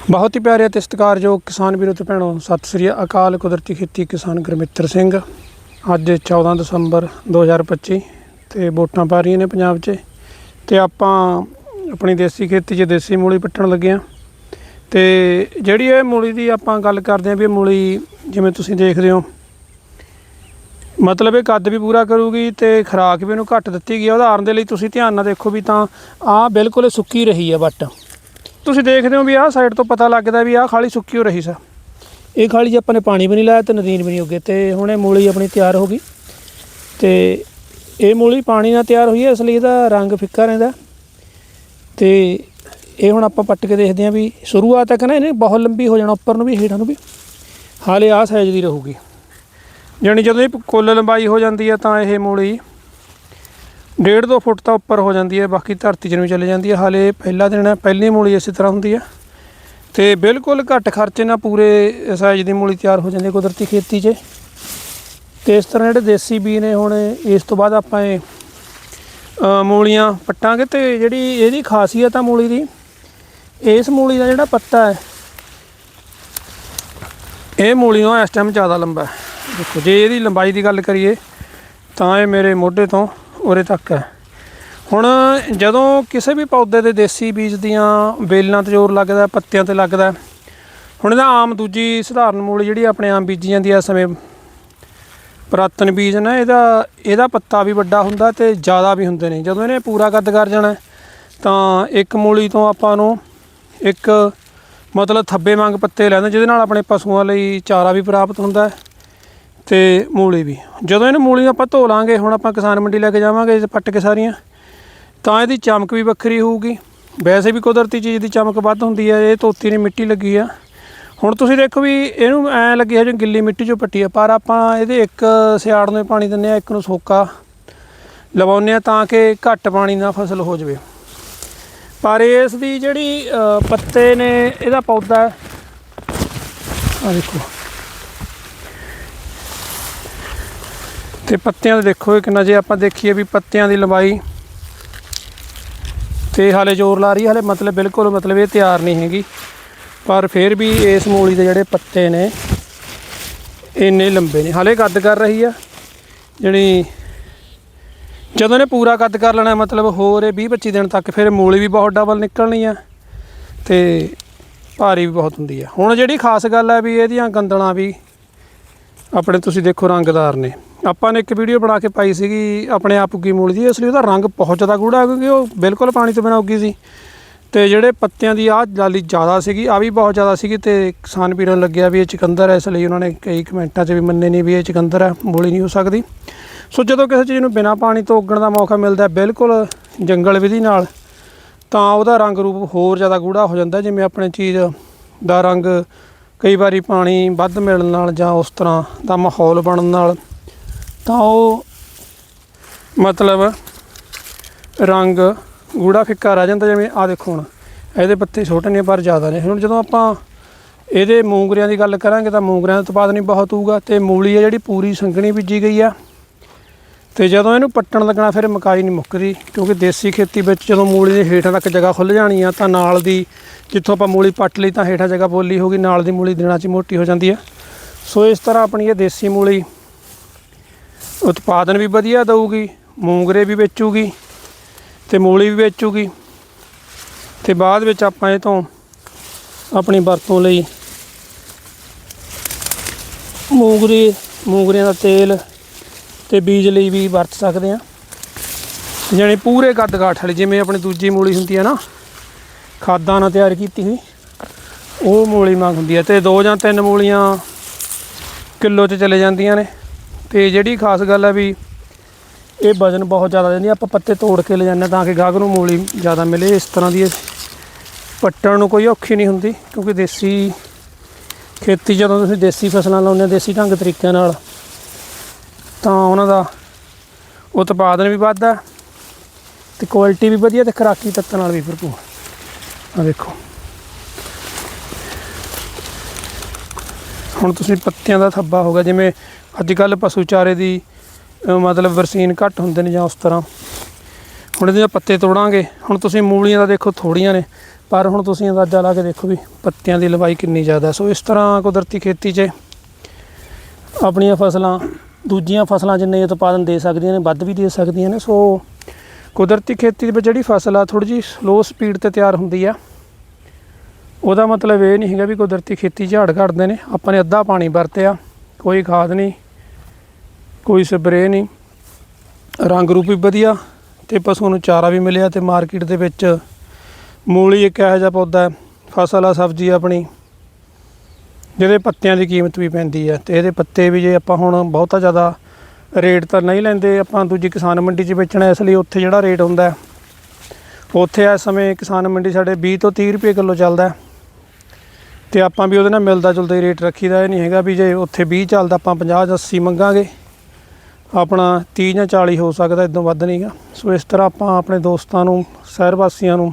ਬਹੁਤ ਹੀ ਪਿਆਰੇ ਅਤੇ ਸਤਿਕਾਰਯੋਗ ਕਿਸਾਨ ਵੀਰੋ ਤੇ ਭੈਣੋ, ਸਤਿ ਸ੍ਰੀ ਅਕਾਲ ਕੁਦਰਤੀ ਖੇਤੀ ਕਿਸਾਨ ਗੁਰਮਿੱਤਰ ਸਿੰਘ। ਅੱਜ 14 ਦਸੰਬਰ 2025 ਤੇ ਵੋਟਾਂ ਪਾ ਰਹੀਆਂ ਨੇ ਪੰਜਾਬ 'ਚ ਤੇ ਆਪਾਂ ਆਪਣੀ ਦੇਸੀ ਖੇਤੀ 'ਚ ਦੇਸੀ ਮੂਲੀ ਪੱਟਣ ਲੱਗੇ ਆ ਤੇ ਜਿਹੜੀ ਇਹ ਮੂਲੀ ਦੀ ਆਪਾਂ ਗੱਲ ਕਰਦੇ ਆਂ ਵੀ ਇਹ ਮੂਲੀ ਜਿਵੇਂ ਤੁਸੀਂ ਦੇਖਦੇ ਹੋ, ਮਤਲਬ ਇਹ ਕੱਦ ਵੀ ਪੂਰਾ ਕਰੂਗੀ ਤੇ ਖਰਾਕ ਵੀ ਇਹਨੂੰ ਘੱਟ ਦਿੱਤੀ ਗਈ ਆ। ਉਦਾਹਰਨ ਦੇ ਲਈ ਤੁਸੀਂ ਧਿਆਨ ਨਾਲ ਦੇਖੋ ਵੀ ਤਾਂ ਆਹ ਬਿਲਕੁਲ ਇਹ ਸੁੱਕੀ ਰਹੀ ਹੈ ਵੱਟ। ਤੁਸੀਂ ਦੇਖਦੇ ਹੋ ਵੀ ਆਹ ਸਾਈਡ ਤੋਂ ਪਤਾ ਲੱਗਦਾ ਵੀ ਆਹ ਖਾਲੀ ਸੁੱਕੀ ਹੋ ਰਹੀ ਸਾ। ਇਹ ਖਾਲੀ 'ਚ ਆਪਾਂ ਨੇ ਪਾਣੀ ਵੀ ਨਹੀਂ ਲਾਇਆ ਤੇ ਨਦੀਨ ਵੀ ਨਹੀਂ ਉੱਗੇ। ਤੇ ਹੁਣ ਇਹ ਮੂਲੀ ਆਪਣੀ ਤਿਆਰ ਹੋ ਗਈ। ਤੇ ਇਹ ਮੂਲੀ ਪਾਣੀ ਨਾਲ ਤਿਆਰ ਹੋਈ ਹੈ ਇਸ ਲਈ ਇਹਦਾ ਰੰਗ ਫਿੱਕਾ ਰਹਿੰਦਾ। ਤੇ ਇਹ ਹੁਣ ਆਪਾਂ ਪੱਟ ਕੇ ਦੇਖਦੇ ਹਾਂ ਵੀ ਸ਼ੁਰੂਆਤ ਤੱਕ ਨਾ ਇਹਨੇ ਬਹੁਤ ਲੰਬੀ ਹੋ ਜਾਣਾ ਉੱਪਰ ਨੂੰ ਵੀ ਹੇਠਾਂ ਨੂੰ ਵੀ। ਹਾਲੇ ਆਹ ਸਾਈਜ਼ ਦੀ ਰਹੂਗੀ। ਜਾਣੀ ਜਦੋਂ ਇਹ ਕੁੱਲ ਲੰਬਾਈ ਹੋ ਜਾਂਦੀ ਹੈ ਤਾਂ ਇਹ ਮੂਲੀ ਡੇਢ ਦੋ ਫੁੱਟ ਤਾਂ ਉੱਪਰ ਹੋ ਜਾਂਦੀ ਹੈ, ਬਾਕੀ ਧਰਤੀ 'ਚ ਨੂੰ ਚਲੇ ਜਾਂਦੀ ਹੈ। ਹਾਲੇ ਪਹਿਲਾ ਦਿਨ ਹੈ, ਪਹਿਲੀ ਮੂਲੀ ਇਸੇ ਤਰ੍ਹਾਂ ਹੁੰਦੀ ਹੈ। ਤੇ ਬਿਲਕੁਲ ਘੱਟ ਖਰਚੇ ਨਾਲ ਪੂਰੇ ਸਾਈਜ਼ ਦੀ ਮੂਲੀ ਤਿਆਰ ਹੋ ਜਾਂਦੀ ਹੈ ਕੁਦਰਤੀ ਖੇਤੀ 'ਚ। ਤੇ ਇਸ ਤਰ੍ਹਾਂ ਜਿਹੜੇ ਦੇਸੀ ਬੀ ਨੇ ਹੁਣ, ਇਸ ਤੋਂ ਬਾਅਦ ਆਪਾਂ ਇਹ ਮੂਲੀਆਂ ਪੱਟਾਂਗੇ ਤੇ ਜਿਹੜੀ ਇਹਦੀ ਖਾਸੀਅਤ ਆ ਮੂਲੀ ਦੀ, ਇਸ ਮੂਲੀ ਦਾ ਜਿਹੜਾ ਪੱਤਾ ਹੈ, ਇਹ ਮੂਲੀ ਨੂੰ ਇਸ ਟਾਈਮ ਜ਼ਿਆਦਾ ਲੰਬਾ ਹੈ। ਦੇਖੋ, ਜੇ ਇਹਦੀ ਲੰਬਾਈ ਦੀ ਗੱਲ ਕਰੀਏ, ਤਾਂ ਇਹ ਮੇਰੇ ਮੋਢੇ ਤੋਂ ਉਰੇ ਤੱਕ ਹੈ। ਹੁਣ ਜਦੋਂ ਕਿਸੇ ਵੀ ਪੌਦੇ ਦੇ ਦੇਸੀ ਬੀਜ ਦੀਆਂ ਵੇਲਾਂ ਤੇ ਜ਼ੋਰ ਲੱਗਦਾ, ਪੱਤਿਆਂ ਤੇ ਲੱਗਦਾ, ਹੁਣ ਇਹਦਾ ਆਮ ਦੂਜੀ ਸਧਾਰਨ ਮੂਲੀ ਜਿਹੜੀ ਆਪਣੇ ਆਮ ਬੀਜੀ ਜਾਂਦੀ ਆ ਸਮੇਂ ਪੁਰਾਤਨ ਬੀਜ ਨਾ, ਇਹਦਾ ਇਹਦਾ ਪੱਤਾ ਵੀ ਵੱਡਾ ਹੁੰਦਾ ਤੇ ਜ਼ਿਆਦਾ ਵੀ ਹੁੰਦੇ ਨੇ। ਜਦੋਂ ਇਹਨੇ ਪੂਰਾ ਕੱਦ ਕਰ ਜਾਣਾ, ਤਾਂ ਇੱਕ ਮੂਲੀ ਤੋਂ ਆਪਾਂ ਨੂੰ ਇੱਕ ਮਤਲਬ ਥੱਬੇ ਵਾਂਗ ਪੱਤੇ ਲੈਂਦੇ, ਜਿਹਦੇ ਨਾਲ ਆਪਣੇ ਪਸ਼ੂਆਂ ਲਈ ਚਾਰਾ ਵੀ ਪ੍ਰਾਪਤ ਹੁੰਦਾ ਹੈ। ਤੇ ਮੂਲੀ ਵੀ। ਜਦੋਂ ਇਹਨੂੰ ਮੂਲੀ ਆਪਾਂ ਧੋ ਲਾਂਗੇ, ਹੁਣ ਆਪਾਂ ਕਿਸਾਨ ਮੰਡੀ ਲੈ ਕੇ ਜਾਵਾਂਗੇ ਇਹ ਪੱਟ ਕੇ ਸਾਰੀਆਂ, ਤਾਂ ਇਹਦੀ ਚਮਕ ਵੀ ਵੱਖਰੀ ਹੋਊਗੀ। ਵੈਸੇ ਵੀ ਕੁਦਰਤੀ ਚੀਜ਼ ਦੀ ਚਮਕ ਵੱਧ ਹੁੰਦੀ ਹੈ ਇਹ ਧੋਤੀ ਨੇ ਮਿੱਟੀ ਲੱਗੀ ਆ। ਹੁਣ ਤੁਸੀਂ ਦੇਖੋ ਵੀ ਇਹਨੂੰ ਐ ਲੱਗੀ ਹੈ ਜਿਵੇਂ ਗਿੱਲੀ ਮਿੱਟੀ ਚੋਂ ਪੱਟੀ ਆ, ਪਰ ਆਪਾਂ ਇਹਦੇ ਇੱਕ ਸਿਆੜ ਨੂੰ ਪਾਣੀ ਦਿੰਨੇ ਆ, ਇੱਕ ਨੂੰ ਸੋਕਾ ਲਵਾਉਂਦੇ ਆ, ਤਾਂ ਕਿ ਘੱਟ ਪਾਣੀ ਨਾਲ ਫਸਲ ਹੋ ਜਾਵੇ। ਪਰ ਇਸ ਦੀ ਜਿਹੜੀ ਪੱਤੇ ਨੇ, ਇਹਦਾ ਪੌਦਾ ਆ ਦੇਖੋ। ਤੇ ਪੱਤਿਆਂ ਦੇ ਦੇਖੋ ਇਹ ਕਿੰਨਾ ਜੇ ਆਪਾਂ ਦੇਖੀਏ ਵੀ ਪੱਤਿਆਂ ਦੀ ਲੰਬਾਈ ਤੇ ਹਾਲੇ ਜ਼ੋਰ ਲਾ ਰਹੀ, ਹਾਲੇ ਮਤਲਬ ਬਿਲਕੁਲ ਮਤਲਬ ਇਹ ਤਿਆਰ ਨਹੀਂ ਹੈਗੀ। ਪਰ ਫਿਰ ਵੀ ਇਸ ਮੂਲੀ ਦੇ ਜਿਹੜੇ ਪੱਤੇ ਨੇ, ਇੰਨੇ ਲੰਬੇ ਨੇ। ਹਾਲੇ ਕੱਦ ਕਰ ਰਹੀ ਆ, ਜਿਹੜੀ ਜਦੋਂ ਨੇ ਪੂਰਾ ਕੱਦ ਕਰ ਲੈਣਾ, ਮਤਲਬ ਹੋਰ ਇਹ 20 25 ਦਿਨ ਤੱਕ ਫਿਰ ਮੂਲੀ ਵੀ ਬਹੁਤ ਡਬਲ ਨਿਕਲਣੀ ਆ ਤੇ ਭਾਰੀ ਵੀ ਬਹੁਤ ਹੁੰਦੀ ਆ। ਹੁਣ ਜਿਹੜੀ ਖਾਸ ਗੱਲ ਹੈ ਵੀ ਇਹਦੀਆਂ ਗੰਦਲਾਂ ਵੀ ਆਪਣੇ ਤੁਸੀਂ ਦੇਖੋ ਰੰਗਦਾਰ ਨੇ। ਆਪਾਂ ਨੇ ਇੱਕ ਵੀਡੀਓ ਬਣਾ ਕੇ ਪਾਈ ਸੀਗੀ, ਆਪਣੇ ਆਪ ਉੱਗੀ ਮੂਲੀ ਦੀ, ਇਸ ਲਈ ਉਹਦਾ ਰੰਗ ਬਹੁਤ ਜ਼ਿਆਦਾ ਗੂੜਾ ਕਿਉਂਕਿ ਉਹ ਬਿਲਕੁਲ ਪਾਣੀ ਤੋਂ ਬਿਨਾਂ ਉੱਗੀ ਸੀ। ਤੇ ਜਿਹੜੇ ਪੱਤਿਆਂ ਦੀ ਆਹ ਲਾਲੀ ਜ਼ਿਆਦਾ ਸੀਗੀ ਆ ਵੀ ਬਹੁਤ ਜ਼ਿਆਦਾ ਸੀਗੀ ਤੇ ਕਿਸਾਨ ਵੀਰਾਂ ਨੂੰ ਲੱਗਿਆ ਵੀ ਇਹ ਚਕੰਦਰ ਹੈ, ਇਸ ਲਈ ਉਹਨਾਂ ਨੇ ਕਈ ਕਮੈਂਟਾਂ 'ਚ ਵੀ ਮੰਨੇ ਨਹੀਂ ਵੀ ਇਹ ਚਕੰਦਰ ਹੈ, ਮੂਲੀ ਨਹੀਂ ਹੋ ਸਕਦੀ। ਸੋ ਜਦੋਂ ਕਿਸੇ ਚੀਜ਼ ਨੂੰ ਬਿਨਾਂ ਪਾਣੀ ਤੋਂ ਉੱਗਣ ਦਾ ਮੌਕਾ ਮਿਲਦਾ ਬਿਲਕੁਲ ਜੰਗਲ ਵਿਧੀ ਨਾਲ, ਤਾਂ ਉਹਦਾ ਰੰਗ ਰੂਪ ਹੋਰ ਜ਼ਿਆਦਾ ਗੂੜਾ ਹੋ ਜਾਂਦਾ ਜਿਵੇਂ ਆਪਣੇ ਚੀਜ਼ ਦਾ ਰੰਗ ਕਈ ਵਾਰੀ ਪਾਣੀ ਵੱਧ ਮਿਲਣ ਨਾਲ ਜਾਂ ਉਸ ਤਰ੍ਹਾਂ ਦਾ ਮਾਹੌਲ ਬਣਨ ਨਾਲ ਤਾਂ ਉਹ ਮਤਲਬ ਰੰਗ, ਗੂੜਾ ਫਿੱਕਾ ਰਹਿ ਜਾਂਦਾ ਜਿਵੇਂ ਆ ਦੇਖੋ ਹੁਣ। ਇਹਦੇ ਪੱਤੇ ਛੋਟੇ ਨੇ ਪਰ ਜ਼ਿਆਦਾ ਨੇ। ਹੁਣ ਜਦੋਂ ਆਪਾਂ ਇਹਦੇ ਮੂੰਗਰਿਆਂ ਦੀ ਗੱਲ ਕਰਾਂਗੇ ਤਾਂ ਮੂੰਗਰਿਆਂ ਦਾ ਉਤਪਾਦਨ ਵੀ ਬਹੁਤ ਹੋਊਗਾ ਤੇ ਮੂਲੀ ਆ ਜਿਹੜੀ ਪੂਰੀ ਸੰਘਣੀ ਬੀਜੀ ਗਈ ਆ। ਤੇ ਜਦੋਂ ਇਹਨੂੰ ਪੱਟਣ ਲੱਗਣਾ ਫਿਰ ਮਕਾਈ ਨਹੀਂ ਮੁੱਕਦੀ ਕਿਉਂਕਿ ਦੇਸੀ ਖੇਤੀ ਵਿੱਚ ਜਦੋਂ ਮੂਲੀ ਦੇ ਹੇਠਾਂ ਤੱਕ ਜਗ੍ਹਾ ਖੁੱਲ ਜਾਣੀ ਆ ਤਾਂ ਨਾਲ ਦੀ ਜਿੱਥੋਂ ਆਪਾਂ ਮੂਲੀ ਪੱਟ ਲਈ ਤਾਂ ਹੇਠਾਂ ਜਗ੍ਹਾ ਬੋਲੀ ਹੋਗੀ ਨਾਲ ਦੀ ਮੂਲੀ ਦਿਨਾਂ 'ਚ ਮੋਟੀ ਹੋ ਜਾਂਦੀ ਆ। ਸੋ ਇਸ ਤਰ੍ਹਾਂ ਆਪਣੀ ਇਹ ਦੇਸੀ ਮੂਲੀ ਉਤਪਾਦਨ ਵੀ ਵਧੀਆ ਦਊਗੀ, ਮੂੰਗਰੇ ਵੀ ਵੇਚੂਗੀ ਤੇ ਮੂਲੀ ਵੀ ਵੇਚੂਗੀ ਤੇ ਬਾਅਦ ਵਿੱਚ ਆਪਾਂ ਇਹ ਤੋਂ ਆਪਣੀ ਵਰਤੋਂ ਲਈ ਮੂੰਗਰੇ, ਮੂੰਗਰਿਆਂ ਦਾ ਤੇਲ ਤੇ ਬੀਜ ਲਈ ਵੀ ਵਰਤ ਸਕਦੇ ਆ ਜਾਣੀ ਪੂਰੇ ਕੱਦ ਕਾਠ ਵਾਲੀ, ਜਿਵੇਂ ਆਪਣੀ ਦੂਜੀ ਮੂਲੀ ਹੁੰਦੀ ਆ ਨਾ, ਖਾਦਾਂ ਨਾਲ ਤਿਆਰ ਕੀਤੀ ਹੋਈ, ਉਹ ਮੂਲੀ ਮੰਗ ਹੁੰਦੀ ਆ ਤੇ ਦੋ ਜਾਂ ਤਿੰਨ ਮੂਲੀਆਂ ਕਿਲੋ 'ਚ ਚਲੇ ਜਾਂਦੀਆਂ ਨੇ। ਤੇ ਜਿਹੜੀ ਖਾਸ ਗੱਲ ਹੈ ਵੀ ਇਹ ਵਜਨ ਬਹੁਤ ਜ਼ਿਆਦਾ ਦਿੰਦੀ ਆਪਾਂ ਪੱਤੇ ਤੋੜ ਕੇ ਲੈ ਜਾਂਦੇ ਹਾਂ ਤਾਂ ਕਿ ਗਾਹਕ ਨੂੰ ਮੂਲੀ ਜ਼ਿਆਦਾ ਮਿਲੇ। ਇਸ ਤਰ੍ਹਾਂ ਦੀ ਪੱਟਣ ਨੂੰ ਕੋਈ ਔਖੀ ਨਹੀਂ ਹੁੰਦੀ, ਕਿਉਂਕਿ ਦੇਸੀ ਖੇਤੀ, ਜਦੋਂ ਤੁਸੀਂ ਦੇਸੀ ਫਸਲਾਂ ਲਾਉਂਦੇ ਹੋ ਦੇਸੀ ਢੰਗ ਤਰੀਕਿਆਂ ਨਾਲ, ਤਾਂ ਉਹਨਾਂ ਦਾ ਉਤਪਾਦਨ ਵੀ ਵੱਧਦਾ ਤੇ ਕੁਆਲਿਟੀ ਵੀ ਵਧੀਆ ਤੇ ਖੁਰਾਕੀ ਤੱਤਾਂ ਨਾਲ ਵੀ ਭਰਪੂਰ। ਆ ਦੇਖੋ। ਹੁਣ ਤੁਸੀਂ ਪੱਤਿਆਂ ਦਾ ਥੱਬਾ ਹੋਗਾ ਜਿਵੇਂ ਅੱਜ ਕੱਲ ਪਸ਼ੂ ਚਾਰੇ ਦੀ ਮਤਲਬ ਵਰਸੀਨ ਘੱਟ ਹੁੰਦੇ ਨੇ ਜਾਂ ਉਸ ਤਰ੍ਹਾਂ। ਹੁਣ ਇਹਦੇ ਪੱਤੇ ਤੋੜਾਂਗੇ। ਹੁਣ ਤੁਸੀਂ ਮੂਲੀਆਂ ਦਾ ਦੇਖੋ ਥੋੜੀਆਂ ਨੇ, ਪਰ ਹੁਣ ਤੁਸੀਂ ਅੰਦਾਜ਼ਾ ਲਾ ਕੇ ਦੇਖੋ ਵੀ ਪੱਤਿਆਂ ਦੀ ਲਵਾਈ ਕਿੰਨੀ ਜ਼ਿਆਦਾ ਸੋ ਇਸ ਤਰ੍ਹਾਂ ਕੁਦਰਤੀ ਖੇਤੀ 'ਚ ਆਪਣੀਆਂ ਫਸਲਾਂ, ਦੂਜੀਆਂ ਫਸਲਾਂ ਜਿੰਨੇ ਉਤਪਾਦਨ ਦੇ ਸਕਦੀਆਂ ਨੇ, ਵੱਧ ਵੀ ਦੇ ਸਕਦੀਆਂ ਨੇ। ਸੋ ਕੁਦਰਤੀ ਖੇਤੀ ਦੇ ਵਿੱਚ ਜਿਹੜੀ ਫਸਲ ਆ ਥੋੜੀ ਜਿਹੀ ਸਲੋ ਸਪੀਡ ਤੇ ਤਿਆਰ ਹੁੰਦੀ ਆ। ਉਹਦਾ ਮਤਲਬ ਇਹ ਨਹੀਂ ਹੈਗਾ ਵੀ ਕੁਦਰਤੀ ਖੇਤੀ ਝਾੜ ਘਟਦੇ ਨੇ। ਆਪਾਂ ਨੇ ਅੱਧਾ ਪਾਣੀ ਵਰਤਿਆ ਕੋਈ ਖਾਦ ਨਹੀਂ ਕੋਈ ਸਪਰੇਅ ਨਹੀਂ। ਰੰਗ ਰੂਪ ਵੀ ਵਧੀਆ ਤੇ ਪਸ਼ੂ ਨੂੰ ਚਾਰਾ ਵੀ ਮਿਲਿਆ ਤੇ ਮਾਰਕੀਟ ਦੇ ਵਿੱਚ ਮੂਲੀ ਇੱਕ ਇਹੋ ਜਿਹਾ ਪੌਦਾ ਹੈ, ਫਸਲ ਆ ਸਬਜ਼ੀ ਆਪਣੀ। ਜਿਹਦੇ ਪੱਤਿਆਂ ਦੀ ਕੀਮਤ ਵੀ ਪੈਂਦੀ ਹੈ ਤੇ ਇਹਦੇ ਪੱਤੇ ਵੀ ਜੇ ਆਪਾਂ ਹੁਣ ਬਹੁਤਾ ਜ਼ਿਆਦਾ ਰੇਟ ਤਾਂ ਨਹੀਂ ਲੈਂਦੇ ਆਪਾਂ ਦੂਜੀ ਕਿਸਾਨ ਮੰਡੀ 'ਚ ਵੇਚਣਾ ਇਸ ਲਈ ਉੱਥੇ ਜਿਹੜਾ ਰੇਟ ਹੁੰਦਾ ਹੈ, ਉੱਥੇ ਇਸ ਸਮੇਂ ਕਿਸਾਨ ਮੰਡੀ ਸਾਡੇ 20 ਤੋਂ 30 ਰੁਪਏ ਕਿਲੋ ਚੱਲਦਾ ਹੈ। ਤੇ ਆਪਾਂ ਵੀ ਉਹਦੇ ਨਾਲ ਮਿਲਦਾ ਜੁਲਦਾ ਹੀ ਰੇਟ ਰੱਖੀਦਾ, ਇਹ ਨਹੀਂ ਹੈਗਾ ਵੀ ਜੇ ਉੱਥੇ 20 ਚੱਲਦਾ ਆਪਾਂ 50 ਜਾਂ 80 ਮੰਗਾਂਗੇ। ਆਪਣਾ 30 ਜਾਂ 40 ਹੋ ਸਕਦਾ, ਇਦੋਂ ਵੱਧ ਨਹੀਂਗਾ ਸੋ ਇਸ ਤਰ੍ਹਾਂ ਆਪਾਂ ਆਪਣੇ ਦੋਸਤਾਂ ਨੂੰ, ਸ਼ਹਿਰ ਵਾਸੀਆਂ ਨੂੰ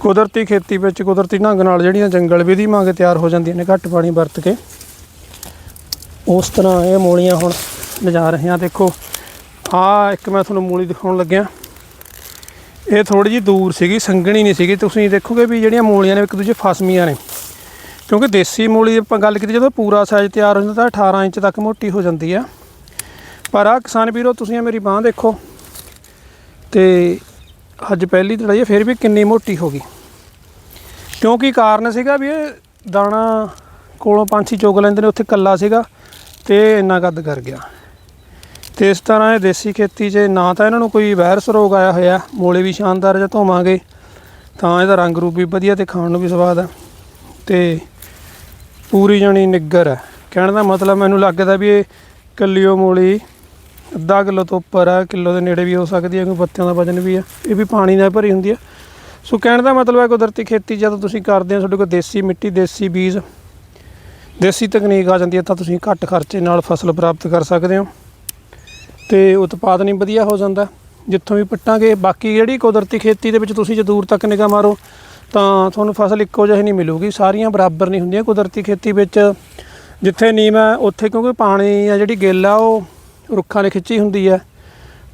ਕੁਦਰਤੀ ਖੇਤੀ ਵਿੱਚ ਕੁਦਰਤੀ ਢੰਗ ਨਾਲ ਜਿਹੜੀਆਂ ਜੰਗਲ ਵਿਧੀ ਮੰਗ ਤਿਆਰ ਹੋ ਜਾਂਦੀਆਂ ਨੇ, ਘੱਟ ਪਾਣੀ ਵਰਤ ਕੇ, ਉਸ ਤਰ੍ਹਾਂ ਇਹ ਮੂਲੀਆਂ ਹੁਣ ਲਿਜਾ ਰਹੇ ਹਾਂ। ਦੇਖੋ ਆ ਇੱਕ ਮੈਂ ਤੁਹਾਨੂੰ ਮੂਲੀ ਦਿਖਾਉਣ ਲੱਗਿਆ। ਇਹ ਥੋੜੀ ਜਿਹੀ ਦੂਰ ਸੀਗੀ, ਸੰਘਣੀ ਨਹੀਂ ਸੀਗੀ। ਤੁਸੀਂ ਦੇਖੋਗੇ ਵੀ ਜਿਹੜੀਆਂ ਮੂਲੀਆਂ ਨੇ, ਇੱਕ ਦੂਜੇ ਫਸਮੀਆਂ ਨੇ। ਕਿਉਂਕਿ ਦੇਸੀ ਮੂਲੀ ਆਪਾਂ ਗੱਲ ਕੀਤੀ, ਜਦੋਂ ਪੂਰਾ ਸਾਈਜ਼ ਤਿਆਰ ਹੋ ਜਾਂਦਾ ਤਾਂ 18 ਇੰਚ ਤੱਕ ਮੋਟੀ ਹੋ ਜਾਂਦੀ ਆ। ਪਰ ਆ ਕਿਸਾਨ ਵੀਰੋ, ਤੁਸੀਂ ਇਹ ਮੇਰੀ ਬਾਹ ਦੇਖੋ। ਤੇ ਅੱਜ ਪਹਿਲੀ ਤੜਾਈ ਫਿਰ ਵੀ ਕਿੰਨੀ ਮੋਟੀ ਹੋ ਗਈ। ਕਿਉਂਕਿ ਕਾਰਨ ਸੀਗਾ ਵੀ ਇਹ ਦਾਣਾ ਕੋਲੋਂ ਪੰਛੀ ਚੁਗ ਲੈਂਦੇ ਨੇ, ਉੱਥੇ ਕੱਲਾ ਸੀਗਾ ਤੇ ਇੰਨਾ ਕੱਦ ਕਰ ਗਿਆ। ਤੇ ਇਸ ਤਰ੍ਹਾਂ ਇਹ ਦੇਸੀ ਖੇਤੀ 'ਚ ਨਾ ਤਾਂ ਇਹਨਾਂ ਨੂੰ ਕੋਈ ਵਾਇਰਸ ਰੋਗ ਆਇਆ ਹੋਇਆ, ਮੂਲੇ ਵੀ ਸ਼ਾਨਦਾਰ ਜੇ ਧੋਵਾਂਗੇ, ਤਾਂ ਇਹਦਾ ਰੰਗ ਰੂਪ ਵੀ ਵਧੀਆ ਤੇ ਖਾਣ ਨੂੰ ਵੀ ਸਵਾਦ ਆ। ਤੇ ਪੂਰੀ ਜਣੀ ਨਿੱਗਰ ਹੈ ਕਹਿਣ ਦਾ ਮਤਲਬ ਮੈਨੂੰ ਲੱਗਦਾ ਵੀ ਇਹ ਕੱਲਿਓ ਮੂਲੀ ਅੱਧਾ ਕਿਲੋ ਤੋਂ ਉੱਪਰ ਆ, ਕਿਲੋ ਦੇ ਨੇੜੇ ਵੀ ਹੋ ਸਕਦੀ ਹੈ ਕਿਉਂਕਿ ਪੱਤਿਆਂ ਦਾ ਵਜਨ ਵੀ ਆ, ਇਹ ਵੀ ਪਾਣੀ ਨਾਲ ਭਰੀ ਹੁੰਦੀ ਹੈ ਸੋ ਕਹਿਣ ਦਾ ਮਤਲਬ ਹੈ ਕੁਦਰਤੀ ਖੇਤੀ ਜਦੋਂ ਤੁਸੀਂ ਕਰਦੇ ਹੋ, ਤੁਹਾਡੇ ਕੋਲ ਦੇਸੀ ਮਿੱਟੀ, ਦੇਸੀ ਬੀਜ, ਦੇਸੀ ਤਕਨੀਕ ਆ ਜਾਂਦੀ ਹੈ ਤਾਂ ਤੁਸੀਂ ਘੱਟ ਖਰਚੇ ਨਾਲ ਫਸਲ ਪ੍ਰਾਪਤ ਕਰ ਸਕਦੇ ਹੋ। ਤੇ ਉਤਪਾਦਨ ਹੀ ਵਧੀਆ ਹੋ ਜਾਂਦਾ। ਜਿੱਥੋਂ ਵੀ ਪੱਟਾਂਗੇ, ਬਾਕੀ ਜਿਹੜੀ ਕੁਦਰਤੀ ਖੇਤੀ ਦੇ ਵਿੱਚ ਤੁਸੀਂ ਜੇ ਦੂਰ ਤੱਕ ਨਿਗਾਹ ਮਾਰੋ, ਤਾਂ ਤੁਹਾਨੂੰ ਫਸਲ ਇੱਕੋ ਜਿਹੀ ਨਹੀਂ ਮਿਲੂਗੀ। ਸਾਰੀਆਂ ਬਰਾਬਰ ਨਹੀਂ ਹੁੰਦੀਆਂ ਕੁਦਰਤੀ ਖੇਤੀ ਵਿੱਚ। ਜਿੱਥੇ ਨੀਮ ਹੈ ਉੱਥੇ ਕਿਉਂਕਿ ਪਾਣੀ ਆ ਜਿਹੜੀ ਗਿੱਲ ਆ, ਉਹ ਰੁੱਖਾਂ ਨੇ ਖਿੱਚੀ ਹੁੰਦੀ ਹੈ।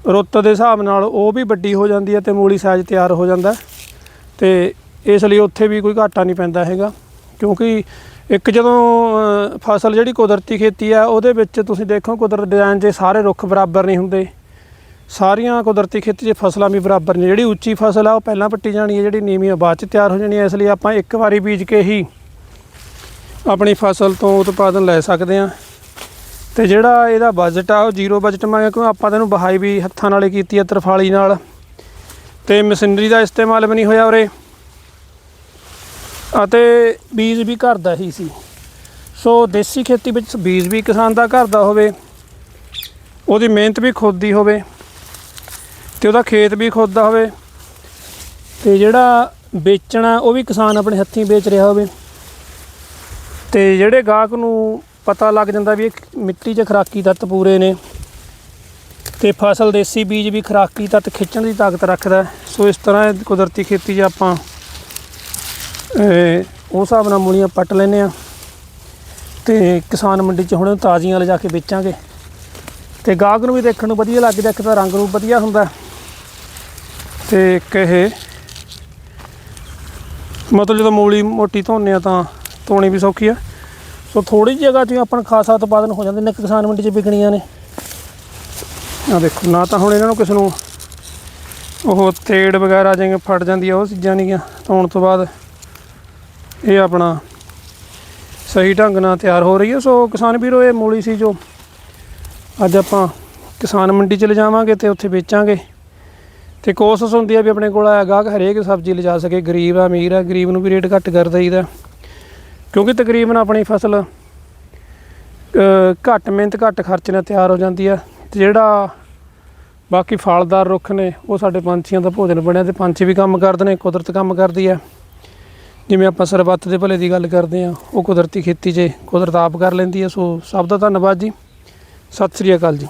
ਰੁੱਤ ਦੇ ਹਿਸਾਬ ਨਾਲ ਉਹ ਵੀ ਵੱਡੀ ਹੋ ਜਾਂਦੀ ਹੈ ਤੇ ਮੂਲੀ ਸਾਈਜ਼ ਤਿਆਰ ਹੋ ਜਾਂਦਾ। ਹੈ। ਤੇ ਇਸ ਲਈ ਉੱਥੇ ਵੀ ਕੋਈ ਘਾਟਾ ਨਹੀਂ ਪੈਂਦਾ ਹੈਗਾ। ਕਿਉਂਕਿ ਇੱਕ ਜਦੋਂ ਅ, ਫਸਲ ਜਿਹੜੀ ਕੁਦਰਤੀ ਖੇਤੀ ਆ ਉਹਦੇ ਵਿੱਚ ਤੁਸੀਂ ਦੇਖੋ ਕੁਦਰਤ ਡਿਜ਼ਾਈਨ 'ਚ ਸਾਰੇ ਰੁੱਖ ਬਰਾਬਰ ਨਹੀਂ ਹੁੰਦੇ। ਸਾਰੀਆਂ ਕੁਦਰਤੀ ਖੇਤੀ 'ਚ ਫਸਲਾਂ ਵੀ ਬਰਾਬਰ ਨੇ। ਜਿਹੜੀ ਉੱਚੀ ਫਸਲ ਆ ਉਹ ਪਹਿਲਾਂ ਪੱਟੀ ਜਾਣੀ ਹੈ ਜਿਹੜੀ ਨੀਵੀਂ ਆ ਬਾਅਦ 'ਚ ਤਿਆਰ ਹੋ ਜਾਣੀ ਹੈ। ਇਸ ਲਈ ਆਪਾਂ ਇੱਕ ਵਾਰੀ ਬੀਜ ਕੇ ਹੀ ਆਪਣੀ ਫਸਲ ਤੋਂ ਉਤਪਾਦਨ ਲੈ ਸਕਦੇ ਹਾਂ। ਤੇ ਜਿਹੜਾ ਇਹਦਾ ਬਜਟ ਆ ਉਹ ਜ਼ੀਰੋ ਬਜਟ ਮੰਗਿਆ ਕਿਉਂ ਆਪਾਂ ਤੈਨੂੰ ਬਹਾਈ ਵੀ ਹੱਥਾਂ ਨਾਲੇ ਕੀਤੀ ਆ ਤਰਫਾਲੀ ਨਾਲ। ਤੇ ਮਸ਼ੀਨਰੀ ਦਾ ਇਸਤੇਮਾਲ ਵੀ ਨਹੀਂ ਹੋਇਆ ਉਰੇ। ਅਤੇ ਬੀਜ ਵੀ ਘਰ ਦਾ ਹੀ ਸੀ। ਸੋ ਦੇਸੀ ਖੇਤੀ ਵਿੱਚ ਬੀਜ ਵੀ ਕਿਸਾਨ ਦਾ ਘਰ ਦਾ ਹੋਵੇ, ਉਹਦੀ ਮਿਹਨਤ ਵੀ ਖੁਦ ਦੀ ਹੋਵੇ ਤੇ ਉਹਦਾ ਖੇਤ ਵੀ ਖੁਦ ਦਾ ਹੋਵੇ ਤੇ ਜਿਹੜਾ ਵੇਚਣਾ ਉਹ ਵੀ ਕਿਸਾਨ ਆਪਣੇ ਹੱਥੀਂ ਵੇਚ ਰਿਹਾ ਹੋਵੇ। ਤੇ ਜਿਹੜੇ ਗਾਹਕ ਨੂੰ ਪਤਾ ਲੱਗ ਜਾਂਦਾ ਵੀ ਇਹ ਮਿੱਟੀ 'ਚ ਖਰਾਕੀ ਤੱਤ ਪੂਰੇ ਨੇ ਤੇ ਫਸਲ ਦੇਸੀ ਬੀਜ ਵੀ ਖਰਾਕੀ ਤੱਤ ਖਿੱਚਣ ਦੀ ਤਾਕਤ ਰੱਖਦਾ, ਸੋ ਇਸ ਤਰ੍ਹਾਂ ਕੁਦਰਤੀ ਖੇਤੀ 'ਚ ਆਪਾਂ ਉਸ ਹਿਸਾਬ ਨਾਲ ਮੂਲੀਆਂ ਪੱਟ ਲੈਨੇ ਆ ਤੇ ਕਿਸਾਨ ਮੰਡੀ 'ਚ ਹੁਣ ਤਾਜ਼ੀਆਂ ਲਿਜਾ ਕੇ ਵੇਚਾਂਗੇ। ਤੇ ਗਾਹਕ ਨੂੰ ਵੀ ਦੇਖਣ ਨੂੰ ਵਧੀਆ ਲੱਗਦਾ, ਇੱਕ ਤਾਂ ਰੰਗ ਰੂਪ ਵਧੀਆ ਹੁੰਦਾ। ਤੇ ਇੱਕ ਇਹ ਮਤਲਬ ਜਦੋਂ ਮੂਲੀ ਮੋਟੀ ਧੋਨੇ ਆ ਤਾਂ ਧੋਣੀ ਵੀ ਸੌਖੀ ਆ। ਸੋ ਥੋੜੀ ਜਿਹੀ ਜਗ੍ਹਾ 'ਚ ਆਪਾਂ ਖਾਸਾ ਉਤਪਾਦਨ ਹੋ ਜਾਂਦੇ ਨੇ ਕਿਸਾਨ ਮੰਡੀ 'ਚ ਵਿਕਣੀਆਂ ਨੇ। ਆ ਦੇਖੋ, ਨਾ ਤਾਂ ਹੁਣ ਇਹਨਾਂ ਨੂੰ ਕਿਸੇ ਨੂੰ ਉਹ ਤੇੜ ਵਗੈਰਾ ਜਿਵੇਂ ਫਟ ਜਾਂਦੀ ਆ, ਉਹ ਚੀਜ਼ਾਂ ਨਹੀਂ ਗੀਆਂ ਧੋਣ ਤੋਂ ਬਾਅਦ ਇਹ ਆਪਣਾ ਸਹੀ ਢੰਗ ਨਾਲ ਤਿਆਰ ਹੋ ਰਹੀ ਹੈ। ਸੋ ਕਿਸਾਨ ਵੀਰੋ, ਇਹ ਮੂਲੀ ਸੀ ਜੋ ਅੱਜ ਆਪਾਂ ਕਿਸਾਨ ਮੰਡੀ ਚ ਲਿਜਾਵਾਂਗੇ ਤੇ ਉੱਥੇ ਵੇਚਾਂਗੇ। ਤੇ ਕੋਸ਼ਿਸ਼ ਹੁੰਦੀ ਹੈ ਵੀ ਆਪਣੇ ਕੋਲ ਆਇਆ ਗਾਹਕ ਹਰੇਕ ਸਬਜ਼ੀ ਲਿਜਾ ਸਕੇ। ਗਰੀਬ ਆ, ਅਮੀਰ ਆ, ਗਰੀਬ ਨੂੰ ਵੀ ਰੇਟ ਘੱਟ ਕਰ ਦਈਦਾ। ਕਿਉਂਕਿ ਤਕਰੀਬਨ ਆਪਣੀ ਫਸਲ ਘੱਟ ਮਿਹਨਤ, ਘੱਟ ਖਰਚ ਨਾਲ ਤਿਆਰ ਹੋ ਜਾਂਦੀ ਆ ਤੇ ਜਿਹੜਾ ਬਾਕੀ ਫਲਦਾਰ ਰੁੱਖ ਨੇ, ਉਹ ਸਾਡੇ ਪੰਛੀਆਂ ਦਾ ਭੋਜਨ ਬਣਿਆ ਤੇ ਪੰਛੀ ਵੀ ਕੰਮ ਕਰਦੇ ਨੇ, ਕੁਦਰਤ ਕੰਮ ਕਰਦੀ ਆ ਜਿਵੇਂ ਆਪਾਂ ਸਰਬੱਤ ਦੇ ਭਲੇ ਦੀ ਗੱਲ ਕਰਦੇ ਆ ਉਹ ਕੁਦਰਤੀ ਖੇਤੀ 'ਚ ਕੁਦਰਤ ਆਪ ਕਰ ਲੈਂਦੀ ਹੈ। ਸੋ ਸਭ ਦਾ ਧੰਨਵਾਦ ਜੀ। ਸਤਿ ਸ੍ਰੀ ਅਕਾਲ ਜੀ।